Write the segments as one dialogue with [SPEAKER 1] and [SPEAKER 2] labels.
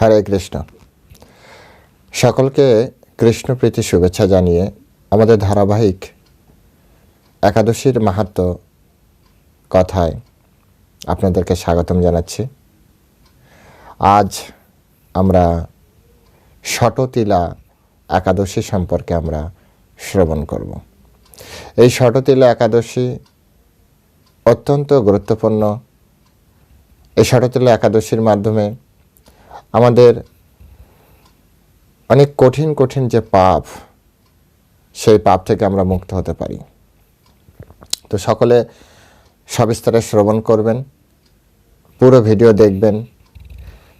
[SPEAKER 1] হরে কৃষ্ণ। সকলকে কৃষ্ণ প্রীতি শুভেচ্ছা জানিয়ে আমাদের ধারাবাহিক একাদশীর মাহাত্ম কথায় আপনাদেরকে স্বাগতম জানাচ্ছি। আজ আমরা শটতিলা একাদশী সম্পর্কে আমরা শ্রবণ করব। এই শটতিলা একাদশী অত্যন্ত গুরুত্বপূর্ণ। এই শটতিলা একাদশীর মাধ্যমে আমাদের অনেক কঠিন কঠিন যে পাপ, সেই পাপ থেকে আমরা মুক্ত হতে পারি। তো সকলে সবিস্তারে শ্রবণ করবেন, পুরো ভিডিও দেখবেন।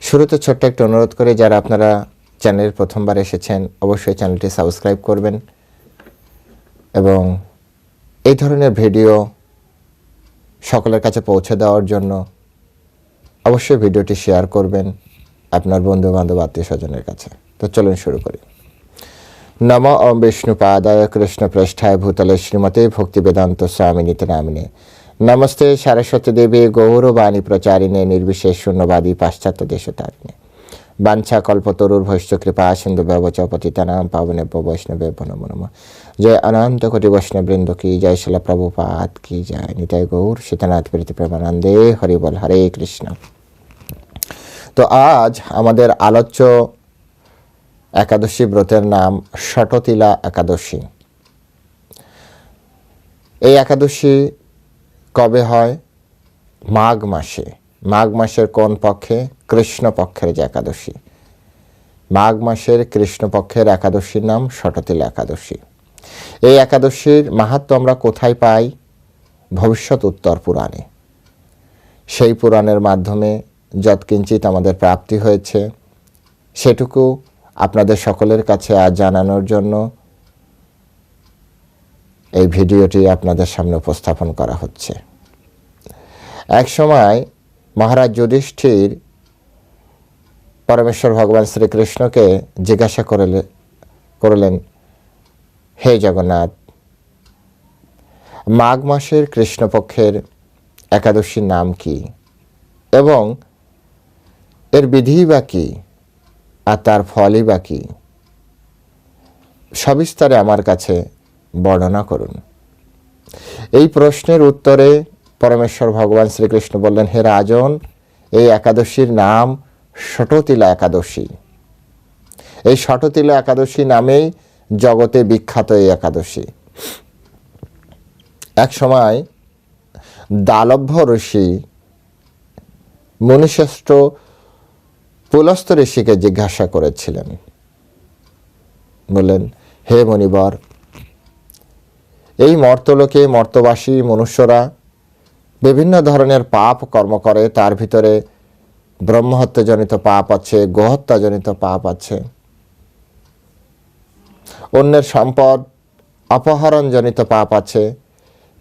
[SPEAKER 1] শুরুতে ছোট্ট একটা অনুরোধ করে, যারা আপনারা চ্যানেলের প্রথমবার এসেছেন, অবশ্যই চ্যানেলটি সাবস্ক্রাইব করবেন এবং এই ধরনের ভিডিও সকলের কাছে পৌঁছে দেওয়ার জন্য অবশ্যই ভিডিওটি শেয়ার করবেন। আপনার বন্ধু বান্ধব আত্মীয় স্বজনের কাছে। তো চলুন শুরু করি। নম ওম বিষ্ণুপাদায় কৃষ্ণ পৃষ্ঠায় ভূতলে শ্রীমতে ভক্তি বেদান্ত স্বামিনীতে নামিনে নমস্তে সারস্বতী দেবী, গৌরবাণী প্রচারিণে নির্বিশেষ শূন্যবাদী পাশ্চাত্য দেশতারিণে। বাঞ্ছা কল্পতরুর ভৈষ্য কৃপা, সিন্ধু ব্যবচ পতিতানাম পাবনে বৈষ্ণবে নমো নম। জয় অনন্ত কোটি বৈষ্ণববৃন্দ কি জয় শিলা প্রভুপাত কি জয়। নিতাই গৌর সীতানাথ প্রীতি প্রেমানন্দে হরিবল হরে কৃষ্ণ। তো আজ আমাদের আলোচ্য একাদশী ব্রতের নাম শটতিলা একাদশী। এই একাদশী কবে হয়? মাঘ মাসে। মাঘ মাসের কোন পক্ষে? কৃষ্ণ পক্ষের যে একাদশী। মাঘ মাসের কৃষ্ণপক্ষের একাদশীর নাম শটতিলা একাদশী। এই একাদশীর মাহাত্ম আমরা কোথায় পাই? ভবিষ্যৎ উত্তর পুরাণে। সেই পুরাণের মাধ্যমে যৎকিঞ্চিত আমাদের প্রাপ্তি হয়েছে, সেটুকু আপনাদের সকলের কাছে আজ জানানোর জন্য এই ভিডিওটি আপনাদের সামনে উপস্থাপন করা হচ্ছে। এক সময় মহারাজ যুধিষ্ঠির পরমেশ্বর ভগবান শ্রীকৃষ্ণকে জিজ্ঞাসা করলে, করলেন, হে জগন্নাথ, মাঘ মাসের কৃষ্ণপক্ষের একাদশীর নাম কি? এবং এর বিধি বা কী? আর তার ফলই বা কী? সবিস্তারে আমার কাছে বর্ণনা করুন। এই প্রশ্নের উত্তরে পরমেশ্বর ভগবান শ্রীকৃষ্ণ বললেন, হে রাজন, এই একাদশীর নাম শটতিলা একাদশী। এই শটতিলা একাদশী নামেই জগতে বিখ্যাত এই একাদশী। এক সময় দালভ্য ঋষি মুনিশ্রেষ্ঠ পুলস্ত ঋষিকে জিজ্ঞাসা করেছিলেন। বললেন, হে মণিবর, এই মর্তলোকে মর্তবাসী, মনুষ্যরা বিভিন্ন ধরনের পাপ কর্ম করে, তার ভিতরে ব্রহ্মহত্যাজনিত পাপ আছে, গোহত্যাজনিত পাপ আছে। অন্যের সম্পদ অপহরণজনিত পাপ আছে।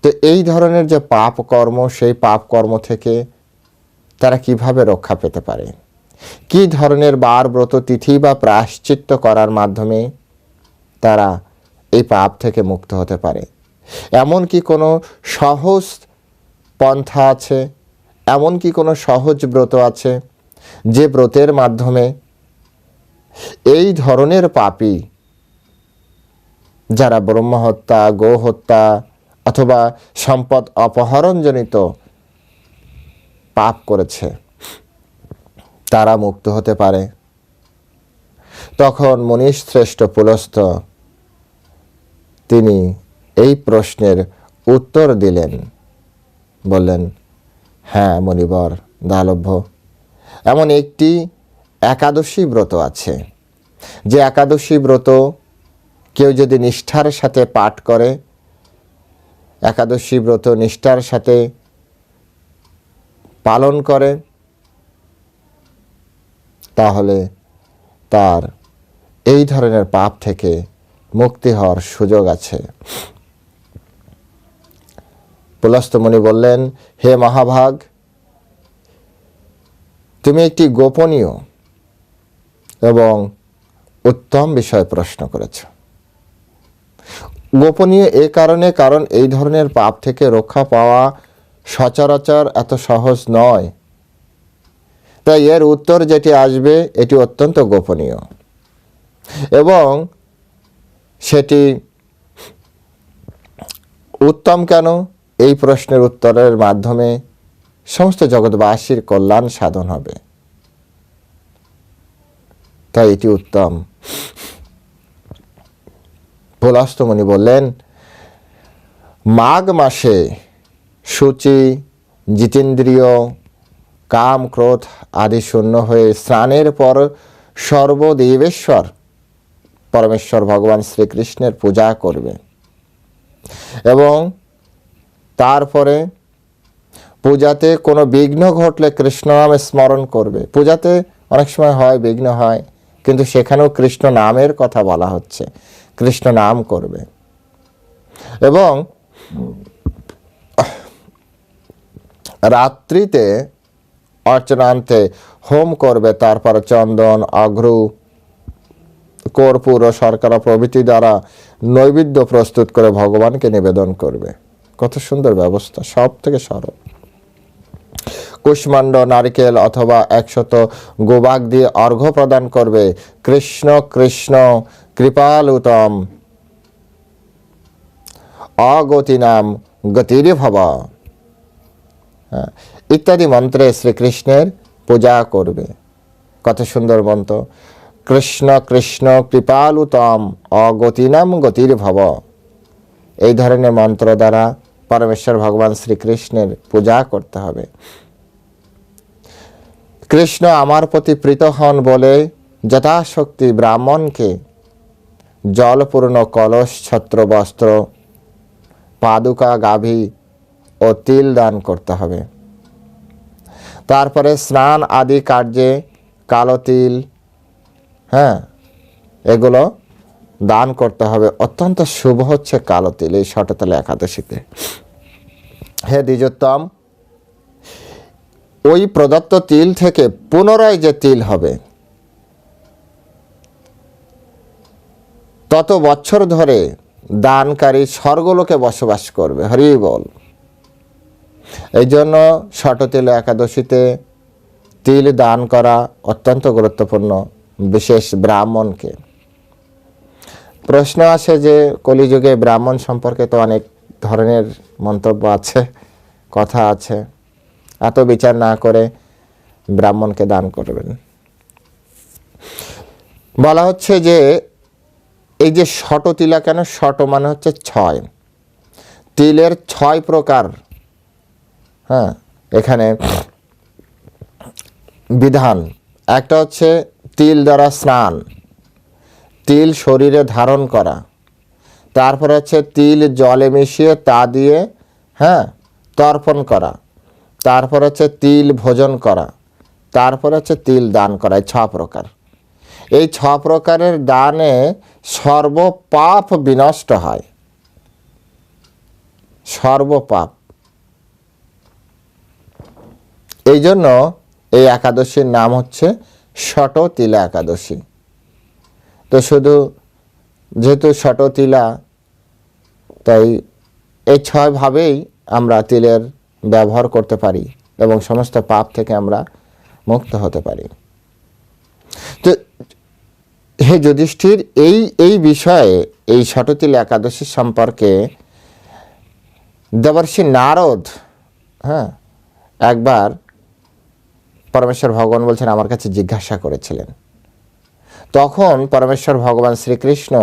[SPEAKER 1] তো এই ধরনের যে পাপ কর্ম, সেই পাপ কর্ম থেকে তারা কীভাবে রক্ষা পেতে পারে? কি ধরনের বার ব্রত তিথি বা প্রায়শ্চিত্ত করার মাধ্যমে তারা এই পাপ থেকে মুক্ত হতে পারে? এমন কি কোনো সহজ পন্থা আছে? এমন কি কোনো সহজ ব্রত আছে যে ব্রতের মাধ্যমে এই ধরনের পাপী যারা ব্রহ্মহত্যা, গোহত্যা অথবা সম্পদ অপহরণজনিত পাপ করেছে? তারা মুক্ত হতে পারে। তখন মনীষ শ্রেষ্ঠ পুলস্থ তিনি এই প্রশ্নের উত্তর দিলেন, বললেন হ্যাঁ মণিবর দালভ্য এমন একটি একাদশী ব্রত আছে। যে একাদশী ব্রত কেউ যদি নিষ্ঠার সাথে পাঠ করে, একাদশী ব্রত নিষ্ঠার সাথে পালন করে তাহলে তার এই ধরনের পাপ থেকে মুক্তি হওয়ার সুযোগ আছে। পুলস্তমণি বললেন, হে মহাভাগ, তুমি একটি গোপনীয় এবং উত্তম বিষয় প্রশ্ন করেছ। গোপনীয় এ কারণে কারণ এই ধরনের পাপ থেকে রক্ষা পাওয়া সচরাচর এত সহজ নয়। তাই এর উত্তর যেটি আসবে, এটি অত্যন্ত গোপনীয়। এবং সেটি উত্তম কেন? এই প্রশ্নের উত্তরের মাধ্যমে সমস্ত জগৎবাসীর কল্যাণ সাধন হবে। তাই এটি উত্তম। পুলস্তমণি বললেন, মাঘ মাসে সূচি, জিতেন্দ্রিয় কাম, ক্রোধ আদি শূন্য হয়ে স্নানের পর সর্বদেবেশ্বর, পরমেশ্বর ভগবান শ্রীকৃষ্ণের পূজা করবে। এবং তারপরে পূজাতে কোনো বিঘ্ন ঘটলে কৃষ্ণ নামে স্মরণ করবে। পূজাতে অনেক সময় হয়, বিঘ্ন হয়, কিন্তু সেখানেও কৃষ্ণ নামের কথা বলা হচ্ছে। কৃষ্ণ নাম করবে। এবং রাত্রিতে অর্চনান্তে হোম করবে তারপর চন্দন অঘ্রু কর্পূর ও শর্করা প্রভৃতি দ্বারা নৈবেদ্য প্রস্তুত করে ভগবানকে নিবেদন করবে। কত সুন্দর ব্যবস্থা সব থেকে সরল। কুষ্মাণ্ড নারকেল অথবা একশত গোবাগ দিয়ে অর্ঘ্য প্রদান করবে। কৃষ্ণ কৃষ্ণ কৃপালুতম অগতি নাম গতির ভব হ্যাঁ, ইত্যাদি মন্ত্রে শ্রীকৃষ্ণের পূজা করবে। কত সুন্দর মন্ত্র। কৃষ্ণ কৃষ্ণ কৃপালুতম অগতিনাম গতির ভব এই ধরনের মন্ত্র দ্বারা পরমেশ্বর ভগবান শ্রীকৃষ্ণের পূজা করতে হবে। কৃষ্ণ আমার প্রতি প্রীত হন বলে যথাশক্তি ব্রাহ্মণকে জলপূর্ণ কলস, ছত্র, বস্ত্র, পাদুকা, গাভী ও তিল দান করতে হবে। তারপরে স্নান আদি কার্যে কালো তিল হ্যাঁ এগুলো দান করতে হবে। অত্যন্ত শুভ হচ্ছে কালো তিল এই শটতলা একাদশীতে। হে দ্বিজোত্তম, ওই প্রদত্ত তিল থেকে পুনরায় যে তিল হবে, তত বছর ধরে দানকারী স্বর্গলোকে বসবাস করবে। হরি বল। এই জন্য শটতিল একাদশীতে তিল দান করা অত্যন্ত গুরুত্বপূর্ণ, বিশেষ ব্রাহ্মণকে। প্রশ্ন আসে যে কলিযুগে ব্রাহ্মণ সম্পর্কে তো অনেক ধরনের মন্তব্য আছে, কথা আছে। এত বিচার না করে ব্রাহ্মণকে দান করবেন। বলা হচ্ছে যে এই যে শটতিলা কেন? শট মানে হচ্ছে ছয়। তিলের ছয় প্রকার হ্যাঁ এখানে বিধান। একটা হচ্ছে তিল দ্বারা স্নান। তিল শরীরে ধারণ করা। তারপর হচ্ছে তিল জলে মিশিয়ে তা দিয়ে হ্যাঁ তর্পণ করা। তারপর হচ্ছে তিল ভোজন করা। তারপর হচ্ছে তিল দান করা ছ প্রকার। এই ছ প্রকারের দানে সর্বপাপ বিনষ্ট হয়। সর্বপাপ। এই জন্য এই একাদশীর নাম হচ্ছে শটতিলা একাদশী। তো শুধু যেহেতু শটতিলা তাই এই ছয়ভাবেই আমরা তিলের ব্যবহার করতে পারি এবং সমস্ত পাপ থেকে আমরা মুক্ত হতে পারি। তো হে যুধিষ্ঠির, এই এই বিষয়ে এই শটতিল একাদশী সম্পর্কে দেবর্ষী নারদ হ্যাঁ একবার পরমেশ্বর ভগবান বলছেন, আমার কাছে জিজ্ঞাসা করেছিলেন। তখন পরমেশ্বর ভগবান শ্রীকৃষ্ণ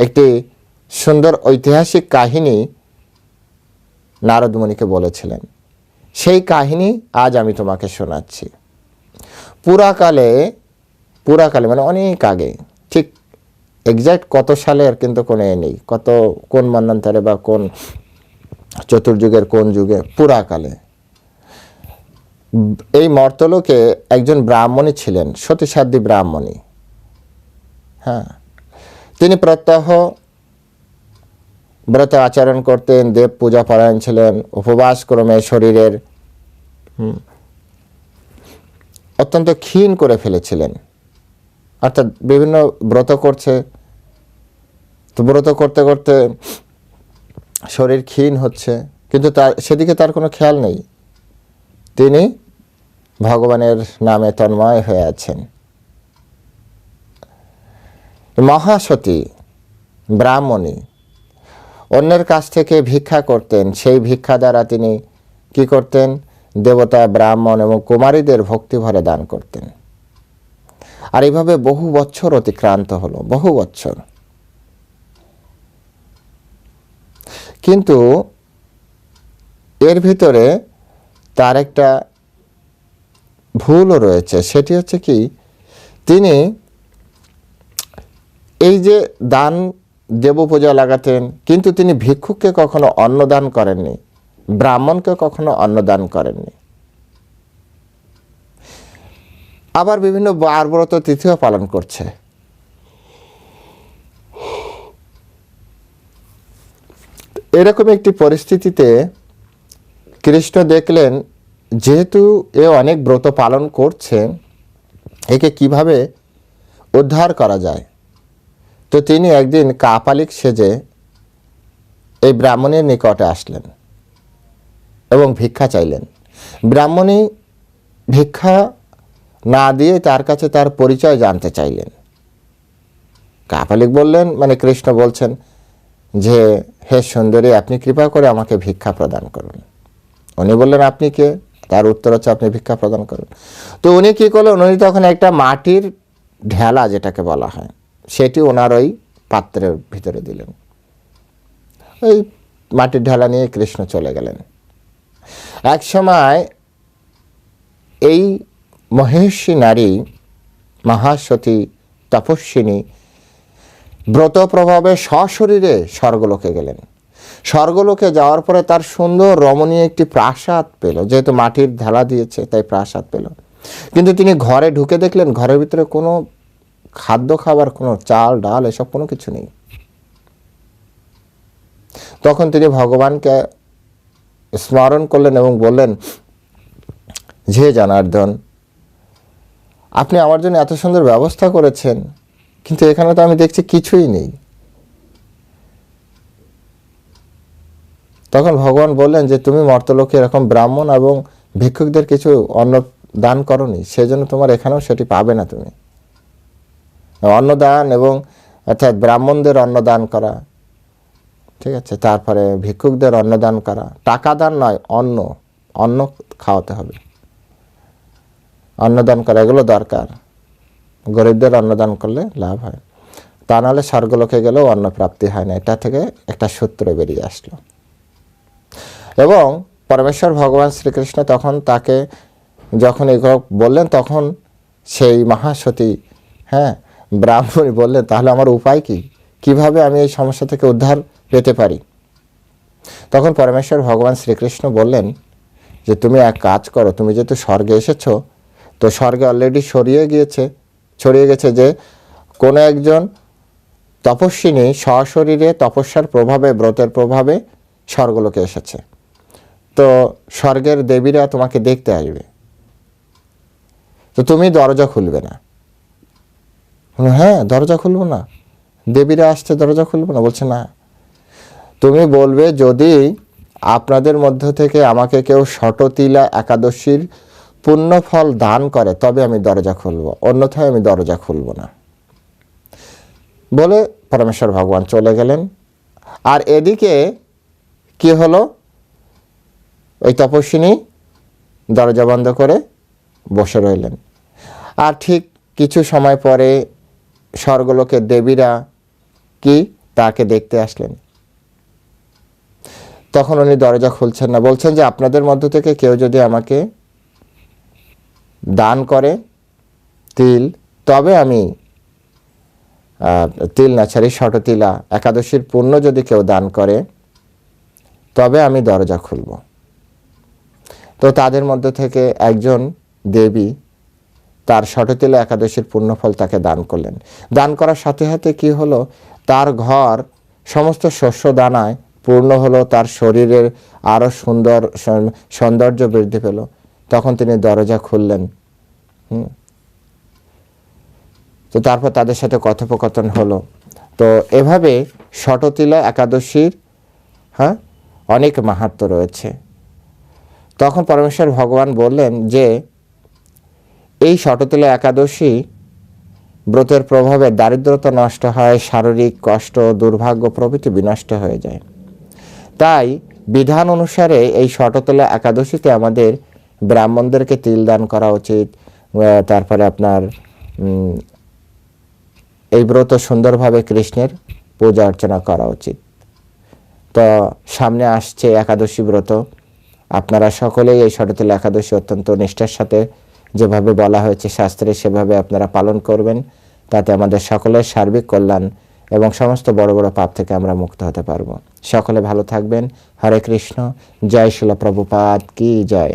[SPEAKER 1] একটি সুন্দর ঐতিহাসিক কাহিনী নারদমণিকে বলেছিলেন। সেই কাহিনী আজ আমি তোমাকে শোনাচ্ছি। পুরাকালে পুরাকালে মানে অনেক আগে, ঠিক এক্স্যাক্ট কত সালের কিন্তু কোনো এ নেই, কত কোন মন্বন্তরে বা কোন চতুর্যুগের কোন যুগে পুরাকালে। এই মর্তলোকে একজন ব্রাহ্মণী ছিলেন সতীসাধ্যী ব্রাহ্মণী। হ্যাঁ। তিনি প্রত্যহ ব্রত আচরণ করতেন, দেব পূজা পরায়ণ ছিলেন উপবাস ক্রমে শরীরের অত্যন্ত ক্ষীণ করে ফেলেছিলেন। অর্থাৎ বিভিন্ন ব্রত করছে। তো ব্রত করতে করতে শরীর ক্ষীণ হচ্ছে। কিন্তু তার, সেদিকে তার কোনো খেয়াল নেই। তিনি ভগবানের নামে তন্ময় হয়ে আছেন। মহাসতী ব্রাহ্মণী অন্যের কাছ থেকে ভিক্ষা করতেন। সেই ভিক্ষা দ্বারা তিনি কি করতেন? দেবতা, ব্রাহ্মণ এবং কুমারীদের ভক্তি ভরে দান করতেন। আর এইভাবে বহু বছর অতিক্রান্ত হলো, বহু বছর। কিন্তু এর ভিতরে তার একটা ভুলও রয়েছে। সেটি হচ্ছে কি, তিনি এই যে দান দেব পূজা লাগাতেন, কিন্তু তিনি ভিক্ষুককে কখনো অন্নদান করেননি, ব্রাহ্মণকে কখনো অন্নদান করেননি। আবার বিভিন্ন বারব্রত তিথিও পালন করছে। এরকম একটি পরিস্থিতিতে কৃষ্ণ দেখলেন যেহেতু এ অনেক ব্রত পালন করছে, একে কীভাবে উদ্ধার করা যায়? তো তিনি একদিন কাপালিক সেজে এই ব্রাহ্মণের নিকটে আসলেন এবং ভিক্ষা চাইলেন। ব্রাহ্মণী ভিক্ষা না দিয়ে তার কাছে তার পরিচয় জানতে চাইলেন। কাপালিক বললেন মানে কৃষ্ণ বলছেন যে, হে সুন্দরী, আপনি কৃপা করে আমাকে ভিক্ষা প্রদান করুন। উনি বললেন, আপনি কে? তার উত্তর হচ্ছে আপনি ভিক্ষা প্রদান করুন। তো উনি কী করলেন? উনি তখন একটা মাটির ঢেলা যেটাকে বলা হয়, সেটি ওনার ওই পাত্রের ভিতরে দিলেন। ওই মাটির ঢেলা নিয়ে কৃষ্ণ চলে গেলেন। এক সময় এই মহেশী নারী, মহাসতী তপস্বিনী ব্রত প্রভাবে সশরীরে স্বর্গলোকে গেলেন। স্বর্গলোকে যাওয়ার পরে তার সুন্দর রমণীয় একটি প্রাসাদ পেল। যেহেতু মাটির ঢালা দিয়েছে, তাই প্রাসাদ পেল। কিন্তু তিনি ঘরে ঢুকে দেখলেন ঘরের ভিতরে কোনো খাদ্য খাবার, কোনো চাল, ডাল, এসব কোনো কিছু নেই। তখন তিনি ভগবানকে স্মরণ করলেন এবং বললেন যে জনার্দন, আপনি আমার জন্য এত সুন্দর ব্যবস্থা করেছেন, কিন্তু এখানে তো আমি দেখছি কিছুই নেই। তখন ভগবান বললেন যে, তুমি মর্তলোকে এরকম ব্রাহ্মণ এবং ভিক্ষুকদের কিছু অন্ন দান করনি, সেজন্য তোমার এখানেও সেটি পাবে না তুমি। অন্নদান এবং অর্থাৎ ব্রাহ্মণদের অন্নদান করা, ঠিক আছে, তারপরে ভিক্ষুকদের অন্নদান করা। টাকা দান নয়, অন্ন অন্ন খাওয়াতে হবে। অন্নদান করা, এগুলো দরকার। গরিবদের অন্নদান করলে লাভ হয়। তা নাহলে স্বর্গলোকে গেলেও অন্ন প্রাপ্তি হয় না। এটা থেকে একটা সূত্র বেরিয়ে আসলো। এবং পরমেশ্বর ভগবান শ্রীকৃষ্ণ তখন তাকে যখন এগুলো বললেন, তখন সেই মহাসতী হ্যাঁ ব্রাহ্মণী বললেন, তাহলে আমার উপায় কি? কীভাবে আমি এই সমস্যা থেকে উদ্ধার পেতে পারি? তখন পরমেশ্বর ভগবান শ্রীকৃষ্ণ বললেন যে, তুমি এক কাজ করো, তুমি যেহেতু স্বর্গে এসেছ, তো স্বর্গে অলরেডি সরিয়ে গিয়েছে, ছড়িয়ে গেছে যে, কোনো একজন তপস্বিনী সশরীরে তপস্যার প্রভাবে, ব্রতের প্রভাবে স্বর্গলোকে এসেছে। তো স্বর্গের দেবীরা তোমাকে দেখতে আসবে। তো তুমি দরজা খুলবে না। হ্যাঁ দরজা খুলবো না। দেবীরা আসছে, দরজা খুলবো না। বলছে, না। তুমি বলবে, যদি আপনাদের মধ্য থেকে আমাকে কেউ শটতিলা একাদশীর পুণ্যফল দান করে, তবে আমি দরজা খুলব। অন্যথায় আমি দরজা খুলব না। বলে পরমেশ্বর ভগবান চলে গেলেন। আর এদিকে কি হলো? ওই তপস্বিনী দরজা বন্ধ করে বসে রইলেন। আর ঠিক কিছু সময় পরে স্বর্গলোকের দেবীরা কি তাকে দেখতে আসলেন। তখন উনি দরজা খুলছেন না, বলছেন যে আপনাদের মধ্য থেকে কেউ যদি আমাকে দান করে তিল, তবে আমি তিল না ছাড়ি শটতিলা একাদশীর পূর্ণ যদি কেউ দান করে, তবে আমি দরজা খুলব। তো তাদের মধ্যে থেকে একজন দেবী তার শটতিলা একাদশীর পুণ্যফল তাকে দান করলেন। দান করার সাথে সাথে কি হলো? তার ঘর সমস্ত শস্য দানায় পূর্ণ হলো, তার শরীরের আরও সুন্দর সৌন্দর্য বৃদ্ধি পেল। তখন তিনি দরজা খুললেন। তো তারপর তাদের সাথে কথোপকথন হলো। তো এভাবে শটতিলা একাদশীর হ্যাঁ অনেক মাহাত্ম্য রয়েছে। তখন পরমেশ্বর ভগবান বললেন যে, এই শটতলা একাদশী ব্রতের প্রভাবে দারিদ্রতা নষ্ট হয়, শারীরিক কষ্ট, দুর্ভাগ্য প্রভৃতি বিনষ্ট হয়ে যায়। তাই বিধান অনুসারে এই শটতলা একাদশীতে আমাদের ব্রাহ্মণদেরকে তিল দান করা উচিত। তারপরে আপনার এই ব্রত সুন্দরভাবে কৃষ্ণের পূজা অর্চনা করা উচিত। তো সামনে আসছে একাদশী ব্রত। আপনারা সকলেই এই শরতেল একাদশী অত্যন্ত নিষ্ঠার সাথে যেভাবে বলা হয়েছে শাস্ত্রে সেভাবে আপনারা পালন করবেন, তাতে আমাদের সকলের সার্বিক কল্যাণ এবং সমস্ত বড় বড় পাপ থেকে আমরা মুক্ত হতে পারব। সকলে ভালো থাকবেন। হরে কৃষ্ণ। জয় শিল প্রভুপাদ। কি জয়।